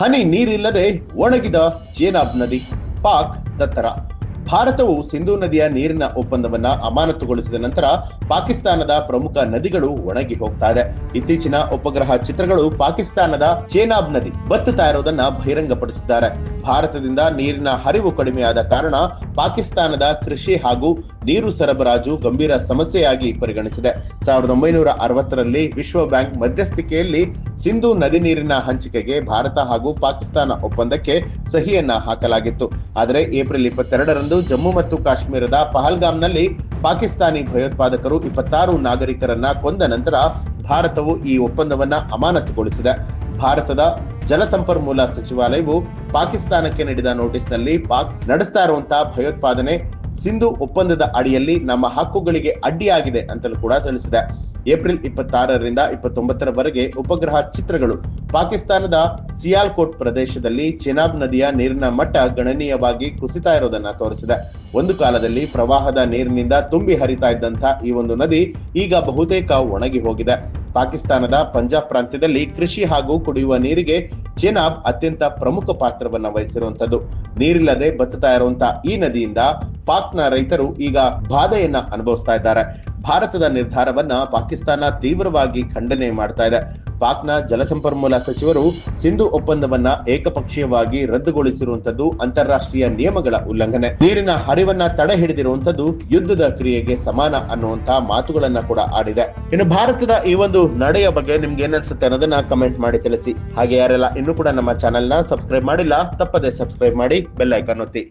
ಹನಿ ನೀರಿಲ್ಲದೆ ಒಣಗಿದ ಚೇನಾಬ್ ನದಿ ಪಾಕ್ ದತ್ತರ. ಭಾರತವು ಸಿಂಧೂ ನದಿಯ ನೀರಿನ ಒಪ್ಪಂದವನ್ನ ಅಮಾನತುಗೊಳಿಸಿದ ನಂತರ ಪಾಕಿಸ್ತಾನದ ಪ್ರಮುಖ ನದಿಗಳು ಒಣಗಿ ಹೋಗ್ತಾ ಇದೆ. ಇತ್ತೀಚಿನ ಉಪಗ್ರಹ ಚಿತ್ರಗಳು ಪಾಕಿಸ್ತಾನದ ಚೇನಾಬ್ ನದಿ ಬತ್ತುತ್ತಾ ಇರೋದನ್ನ ಬಹಿರಂಗಪಡಿಸಿದ್ದಾರೆ. ಭಾರತದಿಂದ ನೀರಿನ ಹರಿವು ಕಡಿಮೆಯಾದ ಕಾರಣ ಪಾಕಿಸ್ತಾನದ ಕೃಷಿ ಹಾಗೂ ನೀರು ಸರಬರಾಜು ಗಂಭೀರ ಸಮಸ್ಯೆಯಾಗಿ ಪರಿಗಣಿಸಿದೆ. ಸಾವಿರದ ಒಂಬೈನೂರ ಅರವತ್ತರಲ್ಲಿ ವಿಶ್ವ ಬ್ಯಾಂಕ್ ಮಧ್ಯಸ್ಥಿಕೆಯಲ್ಲಿ ಸಿಂಧೂ ನದಿ ನೀರಿನ ಹಂಚಿಕೆಗೆ ಭಾರತ ಹಾಗೂ ಪಾಕಿಸ್ತಾನ ಒಪ್ಪಂದಕ್ಕೆ ಸಹಿಯನ್ನ ಹಾಕಲಾಗಿತ್ತು. ಆದರೆ ಏಪ್ರಿಲ್ ಇಪ್ಪತ್ತೆರಡರಂದು ಜಮ್ಮು ಮತ್ತು ಕಾಶ್ಮೀರದ ಪಹಲ್ಗಾಮ್ನಲ್ಲಿ ಪಾಕಿಸ್ತಾನಿ ಭಯೋತ್ಪಾದಕರು ಇಪ್ಪತ್ತಾರು ನಾಗರಿಕರನ್ನ ಕೊಂದ ನಂತರ ಭಾರತವು ಈ ಒಪ್ಪಂದವನ್ನ ಅಮಾನತುಗೊಳಿಸಿದೆ. ಭಾರತದ ಜಲಸಂಪನ್ಮೂಲ ಸಚಿವಾಲಯವು ಪಾಕಿಸ್ತಾನಕ್ಕೆ ನೀಡಿದ ನೋಟಿಸ್ನಲ್ಲಿ ಪಾಕ್ ನಡೆಸ್ತಾ ಇರುವಂತಹ ಭಯೋತ್ಪಾದನೆ ಸಿಂಧು ಒಪ್ಪಂದದ ಅಡಿಯಲ್ಲಿ ನಮ್ಮ ಹಕ್ಕುಗಳಿಗೆ ಅಡ್ಡಿಯಾಗಿದೆ ಅಂತಲೂ ಕೂಡ ತಿಳಿಸಿದೆ. ಏಪ್ರಿಲ್ ಇಪ್ಪತ್ತಾರರಿಂದ ಇಪ್ಪತ್ತೊಂಬತ್ತರವರೆಗೆ ಉಪಗ್ರಹ ಚಿತ್ರಗಳು. ಪಾಕಿಸ್ತಾನದ ಸಿಯಾಲ್ಕೋಟ್ ಪ್ರದೇಶದಲ್ಲಿ ಚೆನಾಬ್ ನದಿಯ ನೀರಿನ ಮಟ್ಟ ಗಣನೀಯವಾಗಿ ಕುಸಿತಾ ಇರೋದನ್ನ ತೋರಿಸಿದೆ. ಒಂದು ಕಾಲದಲ್ಲಿ ಪ್ರವಾಹದ ನೀರಿನಿಂದ ತುಂಬಿ ಹರಿತಾ ಇದ್ದಂತ ಈ ಒಂದು ನದಿ ಈಗ ಬಹುತೇಕ ಒಣಗಿ ಹೋಗಿದೆ. ಪಾಕಿಸ್ತಾನದ ಪಂಜಾಬ್ ಪ್ರಾಂತ್ಯದಲ್ಲಿ ಕೃಷಿ ಹಾಗೂ ಕುಡಿಯುವ ನೀರಿಗೆ ಚೆನಾಬ್ ಅತ್ಯಂತ ಪ್ರಮುಖ ಪಾತ್ರವನ್ನು ವಹಿಸಿರುವಂತದ್ದು ನೀರಿಲ್ಲದೆ ಬತ್ತುತ್ತಾ ಇರುವಂತಹ ಈ ನದಿಯಿಂದ ಪಾಕ್ನ ರೈತರು ಈಗ ಬಾಧೆಯನ್ನ ಅನುಭವಿಸ್ತಾ ಇದ್ದಾರೆ. ಭಾರತದ ನಿರ್ಧಾರವನ್ನ ಪಾಕಿಸ್ತಾನ ತೀವ್ರವಾಗಿ ಖಂಡನೆ ಮಾಡ್ತಾ ಇದೆ. ಪಾಕ್ನ ಜಲಸಂಪನ್ಮೂಲ ಸಚಿವರು ಸಿಂಧು ಒಪ್ಪಂದವನ್ನ ಏಕಪಕ್ಷೀಯವಾಗಿ ರದ್ದುಗೊಳಿಸಿರುವಂತದ್ದು ಅಂತಾರಾಷ್ಟ್ರೀಯ ನಿಯಮಗಳ ಉಲ್ಲಂಘನೆ. ನೀರಿನ ಹರಿವನ್ನ ತಡೆ ಹಿಡಿದಿರುವಂತದ್ದು ಯುದ್ಧದ ಕ್ರಿಯೆಗೆ ಸಮಾನ ಅನ್ನುವಂತ ಮಾತುಗಳನ್ನ ಕೂಡ ಆಡಿದೆ. ಇನ್ನು ಭಾರತದ ಈ ಒಂದು ನಡೆಯ ಬಗ್ಗೆ ನಿಮ್ಗೆ ಏನನ್ಸುತ್ತೆ ಅನ್ನೋದನ್ನ ಕಮೆಂಟ್ ಮಾಡಿ ತಿಳಿಸಿ. ಹಾಗೆ ಯಾರೆಲ್ಲ ಇನ್ನೂ ಕೂಡ ನಮ್ಮ ಚಾನೆಲ್ನ ಸಬ್ಸ್ಕ್ರೈಬ್ ಮಾಡಿಲ್ಲ, ತಪ್ಪದೆ ಸಬ್ಸ್ಕ್ರೈಬ್ ಮಾಡಿ ಬೆಲ್ ಐಕಾನ್ ಒತ್ತಿ.